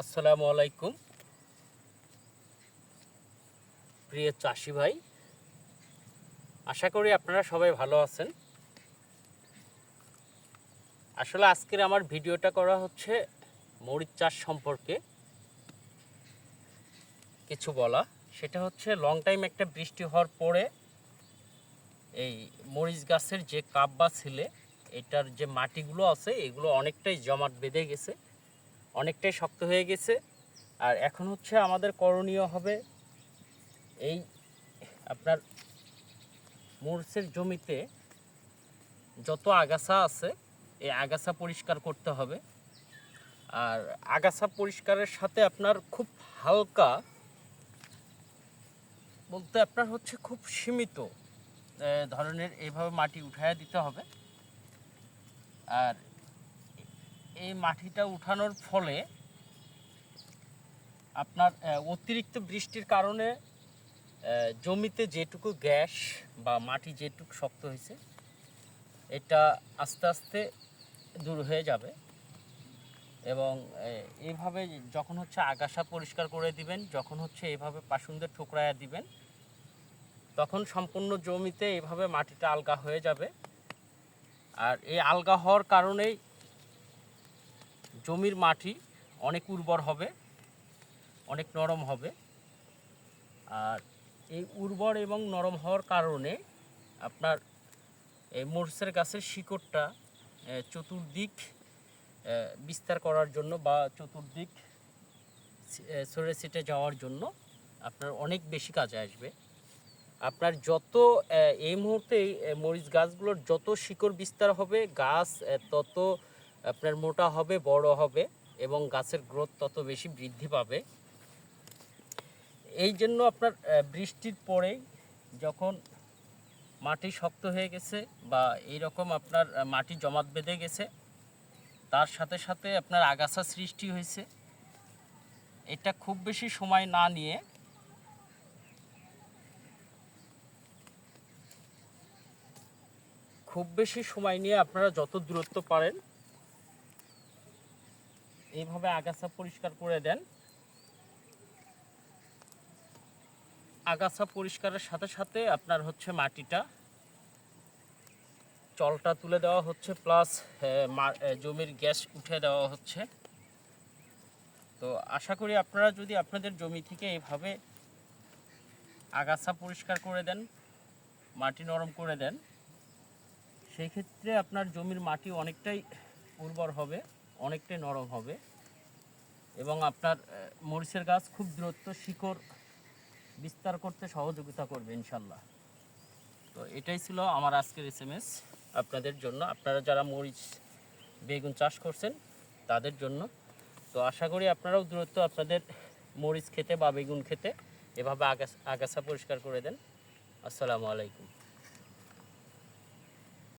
আসসালামু আলাইকুম। প্রিয় চাষি ভাই, আশা করি আপনারা সবাই ভালো আছেন। আসলে আজকের আমার ভিডিওটা করা হচ্ছে মরিচ চাষ সম্পর্কে কিছু বলা। সেটা হচ্ছে লং টাইম একটা বৃষ্টি হওয়ার পরে এই মরিচ গাছের যে কাপ বা ছিলে, এটার যে মাটিগুলো আছে, এগুলো অনেকটাই জমাট বেঁধে গেছে। অনেকটাই শক্ত হয়ে গেছে। আর এখন হচ্ছে আমাদের করণীয় হবে এই আপনার মরিচের জমিতে যত আগাছা আছে, এই আগাছা পরিষ্কার করতে হবে। আর আগাছা পরিষ্কারের সাথে আপনার খুব হালকা বলতে আপনার হচ্ছে খুব সীমিত ধরনের এইভাবে মাটি উঠায় দিতে হবে। আর এই মাটিটা উঠানোর ফলে আপনার অতিরিক্ত বৃষ্টির কারণে জমিতে যেটুকু গ্যাস বা মাটি যেটুকু শক্ত হয়েছে, এটা আস্তে আস্তে দূর হয়ে যাবে এবং এইভাবে যখন হচ্ছে আগাছা পরিষ্কার করে দিবেন, যখন হচ্ছে এইভাবে পাশুন্দের ঠোকরায়া দিবেন, তখন সম্পূর্ণ জমিতে এইভাবে মাটিটা আলগা হয়ে যাবে। আর এই আলগা হওয়ার কারণেই জমির মাটি অনেক উর্বর হবে, অনেক নরম হবে। আর এই উর্বর এবং নরম হওয়ার কারণে আপনার এই মরিচের গাছের শিকড়টা চতুর্দিক বিস্তার করার জন্য বা চতুর্দিক ছড়ে ছিটে যাওয়ার জন্য আপনার অনেক বেশি কাজে আসবে। আপনার যত এই মুহূর্তে মরিচ গাছগুলোর যত শিকড় বিস্তার হবে, গাছ তত আপনার মোটা হবে, বড় হবে এবং গাছের গ্রোথ তত বেশি বৃদ্ধি পাবে। এই জন্য আপনার বৃষ্টির পরেই যখন মাটি শক্ত হয়ে গেছে বা এই রকম আপনার মাটি জমাট বেঁধে গেছে, তার সাথে সাথে আপনার আগাছা সৃষ্টি হয়েছে। এটা খুব বেশি সময় না নিয়ে খুব বেশি সময় নিয়ে আপনারা যত দূরত্ব পারেন এইভাবে আগাছা পরিষ্কার করে দেন। আগাছা পরিষ্কারের সাথে সাথে আপনার হচ্ছে মাটিটা, চলটা তুলে দেওয়া হচ্ছে, প্লাস জমির গ্যাস উঠে দেওয়া হচ্ছে। তো আশা করি আপনারা যদি আপনাদের জমি থেকে এইভাবে আগাছা পরিষ্কার করে দেন, মাটি নরম করে দেন, সেই ক্ষেত্রে আপনার জমির মাটি অনেকটাই উর্বর হবে। অনেকটাই নরম হবে। এবং আপনার মরিচের গাছ খুব দ্রুত শিকড় বিস্তার করতে সহযোগিতা করবে ইনশাল্লাহ। তো এটাই ছিল আমার আজকের এস এম এস আপনাদের জন্য। আপনারা যারা মরিচ, বেগুন চাষ করছেন, তাদের জন্য। তো আশা করি আপনারাও দ্রুত আপনাদের মরিচ খেতে বা বেগুন খেতে এভাবে আগাছা পরিষ্কার করে দেন। আসসালামু আলাইকুম।